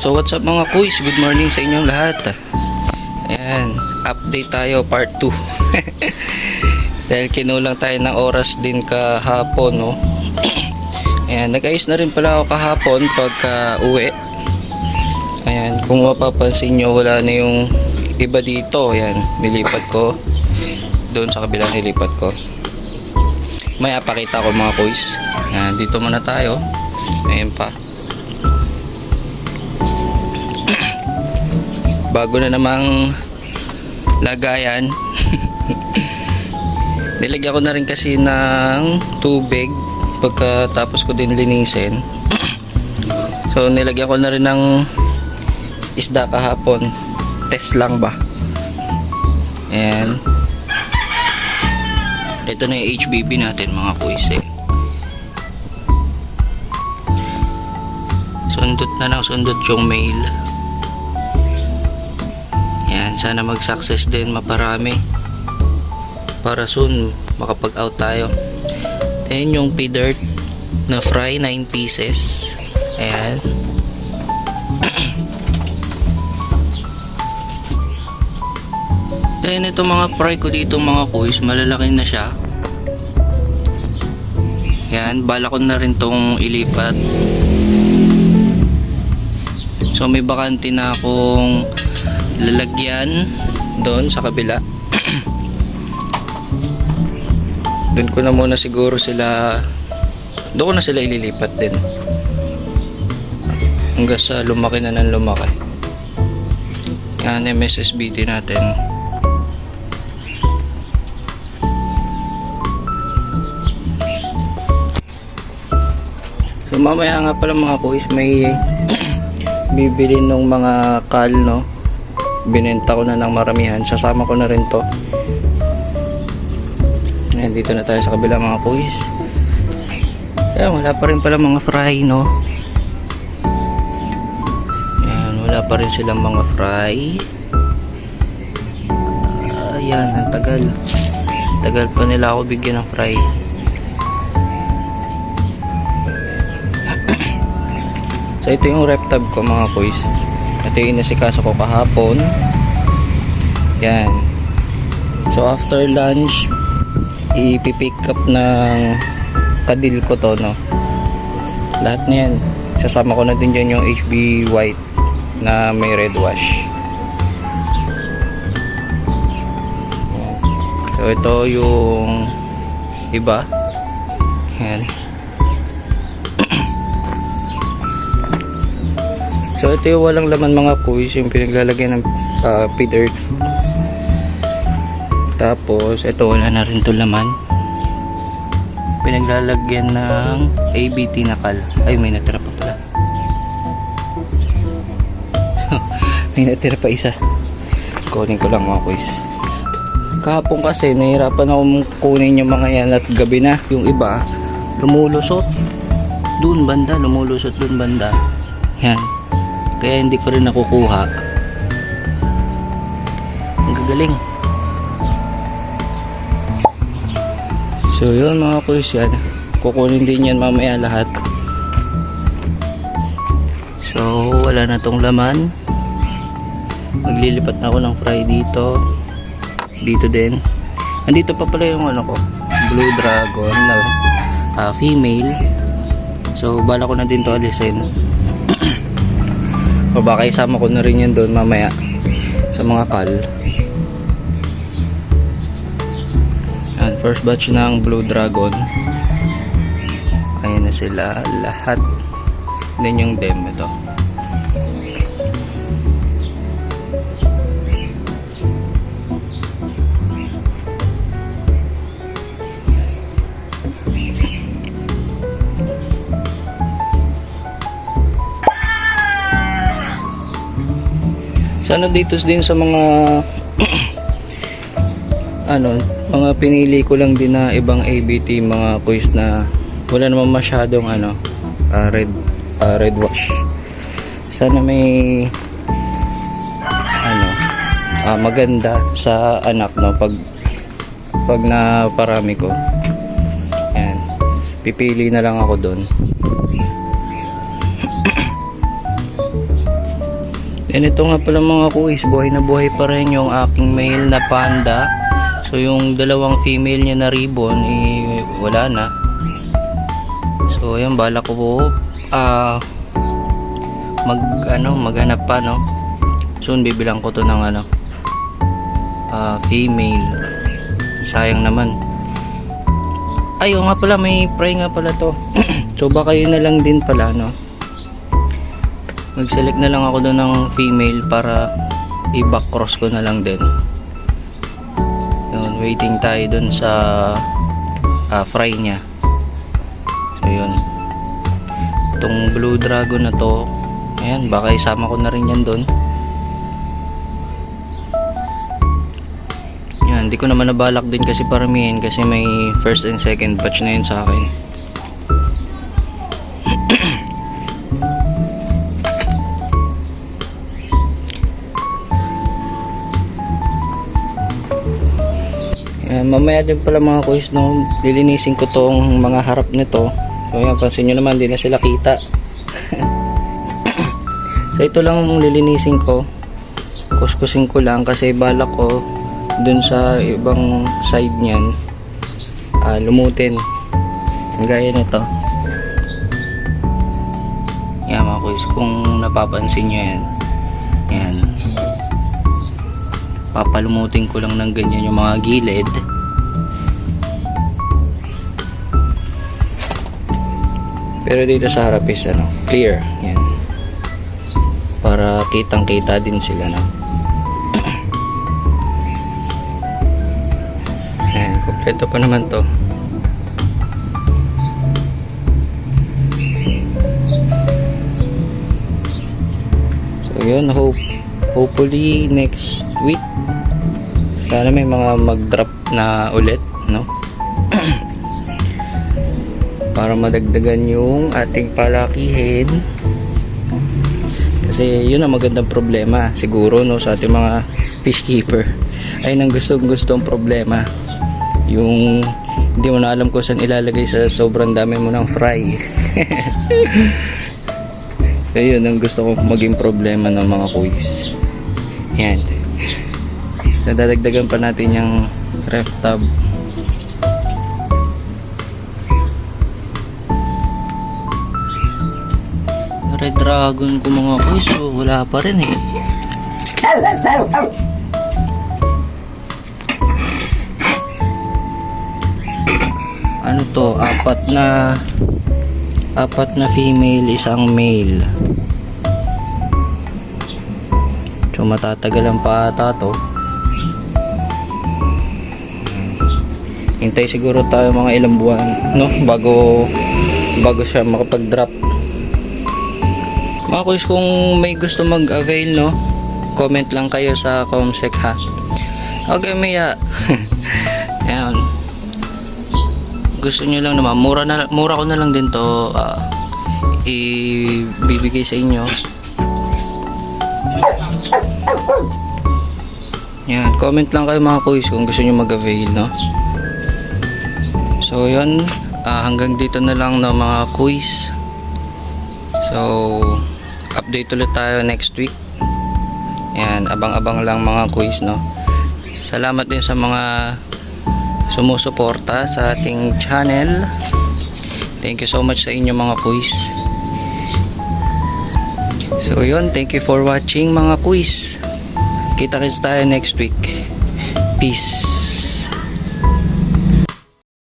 So what's up mga kuys? Good morning sa inyong lahat. Ayan, update tayo part 2. Dahil kinulang tayo ng oras din kahapon, no? Ayan, nag-ayos na rin pala ako kahapon pagka uwi. Ayan, kung mapapansin nyo, wala na yung iba dito. Ayan, nilipat ko. Doon sa kabila nilipat ko. May apakita ko mga kuys. Ayan, dito muna tayo. Ayan pa. Bago na namang lagayan. Nilagyan ko na rin kasi ng tubig pagkatapos ko din linisin. So nilagyan ko na rin ng isda kahapon. Test lang ba? Ayan ito na yung HBB natin mga kuys eh. sundot na lang sundot yung mail yan, sana mag-success din maparami. Para soon makapag-out tayo. Then yung p-dirt na fry 9 pieces. Ayan. Then ito mga fry ko dito mga kuys, malalaki na siya. Yan, bala ko na rin tong ilipat. So may bakante na akong lalagyan doon sa kabila. Doon ko na muna siguro sila doon na sila ililipat din. Hanggang sa lumaki na ng lumaki. Yan MSSBT natin. So mamaya nga pala mga kuis may bibili ng mga kal no binenta ko na ng maramihan. Sasama ko na rin to. Ayan, dito na tayo sa kabila mga kuys Ayan, wala pa rin pala mga fry no? Ayan, wala pa rin silang mga fry. Ayan, ang tagal. Tagal pa nila ako bigyan ng fry. So ito yung rep tab ko mga kuys ito yung inasikaso ko kahapon. Yan. So after lunch ipipick up ng kadil ko to no? Lahat na yan. Sasama ko na din dyan yung HB white na may red wash. So ito yung iba. Yan So ito yung walang laman mga kuys yung pinaglalagyan ng uh, feed. Tapos ito wala na rin to laman. Pinaglalagyan ng ABT na kal. Ay may natira pa pala. may natira pa isa. Kunin ko lang mga kuys. Kahapon kasi nahirapan ako kunin yung mga yan at gabi na. Yung iba lumulusot. Doon banda, lumulusot doon banda. Yan kaya hindi ko rin nakukuha. Ang gagaling. So yun mga kuys yan. Kukunin din yan mamaya lahat. So wala na tong laman. Maglilipat na ako ng fry dito. Dito din. Andito pa pala yung ano ko blue dragon na uh, female. So bala ko na din to alisin o baka isama ko na rin yun doon mamaya sa mga kal Yan, first batch ng blue dragon. Ayan na sila lahat. Din yung dem ito sana dito din sa mga ano mga pinili ko lang din na ibang ABT mga quiz na wala naman masyadong ano ah, red ah, red wash. Sana may ano ah, maganda sa anak no pag pag na parami ko. Yan pipili na lang ako doon And ito nga pala mga kuis, buhay na buhay pa rin yung aking male na panda. So yung dalawang female niya na ribbon, eh, wala na. So ayun, bala ko po, ah, mag, ano, maghanap pa, no? Soon bibilang ko to ng ano, ah, female. Sayang naman. Ay, oo nga pala, may pray nga pala to. so baka yun na lang din pala, no? Mag-select na lang ako doon ng female para i-back cross ko na lang din. Yun, waiting tayo doon sa ah, fry niya. So yun. Itong blue dragon na to, ayan, baka isama ko na rin yan doon. Yan, hindi ko naman nabalak din kasi paramihin kasi may first and second batch na yun sa akin. Mamaya din pala mga kuys no, lilinisin ko tong mga harap nito. So yan, pansin nyo naman, di na sila kita. so ito lang ang lilinisin ko. Kuskusin ko lang kasi balak ko dun sa ibang side niyan ah, lumutin. Ang gaya nito. Yan mga kuys, kung napapansin nyo. Yan papalumutin ko lang ng ganyan yung mga gilid. Pero dito sa harap is ano, clear. Yan. Para kitang kita din sila no? Yan, kompleto pa naman to. So yun hope hopefully next week sana may mga mag-drop na ulit no para madagdagan yung ating palakihin kasi yun ang magandang problema siguro no sa ating mga fish keeper ay nang gustong gustong problema yung hindi mo na alam kung saan ilalagay sa sobrang dami mo ng fry Ayun ang gusto kong maging problema ng mga quiz. Yan. Nadadagdagan pa natin yung ref tab. Red Dragon ko mga quiz, so wala pa rin eh. Ano to? Apat na apat na female, isang male. So matatagalan pa ata to. Hintay siguro tayo mga ilang buwan, no? Bago bago siya makapag-drop. Mga kuys, kung may gusto mag-avail, no? Comment lang kayo sa Comsec ha. Okay, Mia. Ayan gusto nyo lang naman mura na mura ko na lang din to ah, ibibigay sa inyo yan comment lang kayo mga kuys kung gusto nyo mag avail no so yun ah, hanggang dito na lang na mga kuys so update ulit tayo next week yan abang abang lang mga kuys no salamat din sa mga sumusuporta sa ating channel. Thank you so much sa inyo mga quiz. So yun, thank you for watching mga quiz. Kita kits tayo next week. Peace.